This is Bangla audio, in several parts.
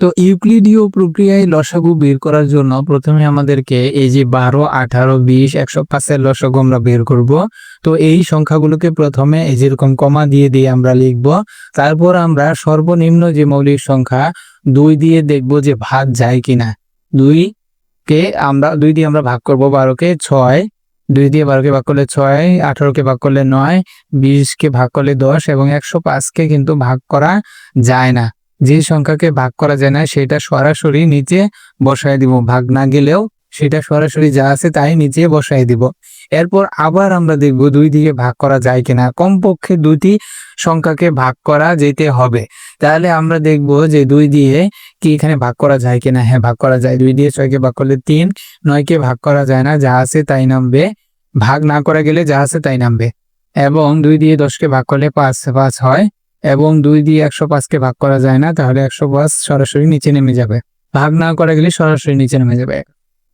তো ইউক্লিডীয় প্রক্রিয়ায় লসাগু বের করার জন্য প্রথমে আমাদেরকে এই যে বারো, আঠারো, বিশ, একশো পাঁচের লসাগু আমরা বের করব। তো এই সংখ্যাগুলোকে প্রথমে এই যেরকম কমা দিয়ে দিয়ে আমরা লিখব। তারপর আমরা সর্বনিম্ন যে মৌলিক সংখ্যা, দুই দিয়ে দেখব যে ভাগ যায় কিনা। দুই কে আমরা, দুই দিয়ে আমরা ভাগ করব বারোকে ছয়। দুই দিয়ে বারোকে ভাগ করলে ছয়, আঠারোকে ভাগ করলে নয়, বিশকে ভাগ করলে দশ এবং একশো পাঁচকে কিন্তু ভাগ করা যায় না। যে সংখ্যাকে ভাগ করা যায় না, সেটা সরাসরি নিচে বসায় দিব। ভাগ না গেলেও সেটা সরাসরি যা আছে তাই নিচে বসায় দিব। এরপর আবার আমরা দেখব দুই দিকে ভাগ করা যায় কিনা। কমপক্ষে দুটি সংখ্যাকে ভাগ করা যেতে হবে। তাহলে আমরা দেখব যে দুই দিয়ে কি এখানে ভাগ করা যায় কিনা। হ্যাঁ ভাগ করা যায়। দুই দিয়ে ছয়কে ভাগ করলে তিন, নয়কে ভাগ করা যায় না। যা আছে তাই নামবে। ভাগ না করা গেলে যা আছে তাই নামবে। এবং দুই দিয়ে দশকে ভাগ করলে পাঁচ পাঁচ হয়। এবং দুই দিয়ে একশো পাঁচকে ভাগ করা যায় না, তাহলে একশো পাঁচ সরাসরি নিচে নেমে যাবে। ভাগ না করা গেলে সরাসরি নিচে নেমে যাবে।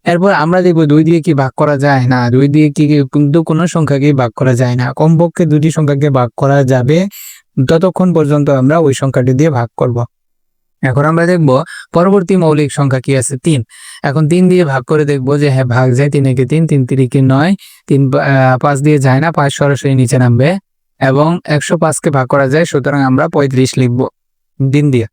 এরপর আমরা দেখব দুই দিয়ে কি ভাগ করা যায় না, দুই দিয়ে কি কিন্তু কোনো সংখ্যাকে ভাগ করা যায় না। কমপক্ষে দুটি সংখ্যাকে ভাগ করা যাবে। ততক্ষণ পর্যন্ত আমরা ওই সংখ্যাটি দিয়ে ভাগ করব। এখন আমরা দেখব পরবর্তী মৌলিক সংখ্যা কি আছে? তিন। এখন তিন দিয়ে ভাগ করে দেখব যে হ্যাঁ ভাগ যায় তিন একে তিন তিন তিরিকে নয়, তিন পাঁচ দিয়ে যায় না, পাঁচ সরাসরি নিচে নামবে। এবং একশো পাঁচকে ভাগ করা যায় সুতরাং আমরা পঁয়ত্রিশ লিখব দিন দিয়ে।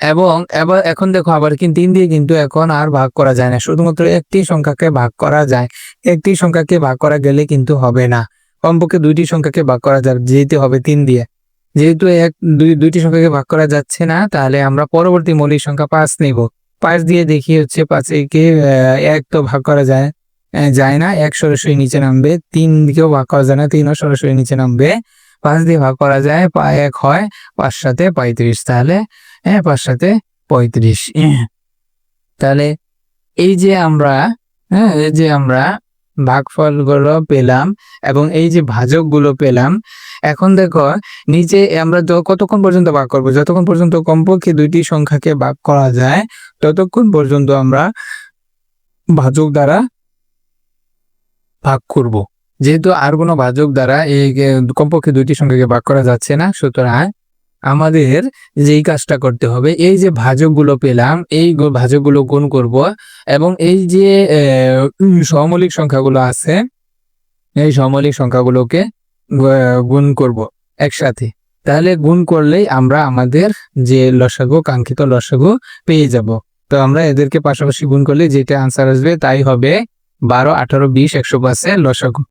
এবং এবার এখন দেখো আবার কিন্তু তিন দিয়ে কিন্তু এখন আর ভাগ করা যায় না। শুধুমাত্র একটি সংখ্যাকে ভাগ করা যায়। একটি সংখ্যাকে ভাগ করা গেলে কিন্তু হবে না। কমপক্ষে দুইটি সংখ্যাকে ভাগ করা যায় যেতে হবে তিন দিয়ে। যেহেতু এক দুই দুইটি সংখ্যাকে ভাগ করা যাচ্ছে না তাহলে আমরা পরবর্তী মৌলিক সংখ্যা পাঁচ নিব। পাঁচ দিয়ে দেখি হচ্ছে পাঁচকে আহ, এক তো ভাগ করা যায়। যায় না, এক সরাসরি নিচে নামবে, তিন দিকেও ভাগ করা যায় না, তিনও সরাসরি নিচে নামবে। পাঁচ দিয়ে ভাগ করা যায়, পা- এক হয় পাঁচ সাথে পঁয়ত্রিশ, তাহলে হ্যাঁ পাঁচ সাথে পঁয়ত্রিশ তাহলে এই যে আমরা হ্যাঁ এই যে আমরা ভাগফলগুলো পেলাম এবং এই যে ভাজকগুলো পেলাম, এখন দেখো নিচে আমরা কতক্ষণ পর্যন্ত ভাগ করব? যতক্ষণ পর্যন্ত কমপক্ষে দুইটি সংখ্যাকে ভাগ করা যায়, ততক্ষণ পর্যন্ত আমরা ভাজক দ্বারা ভাগ করব। যেহেতু আর কোনো ভাজক দ্বারা এই কমপক্ষে দুইটি সংখ্যাকে ভাগ করা যাচ্ছে না সুতরাং আমাদের যেই কাজটা করতে হবে এই যে ভাজকগুলো পেলাম এই ভাজকগুলো গুণ করব এবং এই যে উম, সংখ্যাগুলো আছে এই সমলিক সংখ্যাগুলোকে গুণ করব একসাথে। তাহলে গুণ করলেই আমরা আমাদের যে লসাগু কাঙ্ক্ষিত লসাগু পেয়ে যাব। তো আমরা এদেরকে পাশাপাশি গুণ করলে যেটা আনসার আসবে তাই হবে বারো আঠারো বিশ একশো পাঁচে লসাগু।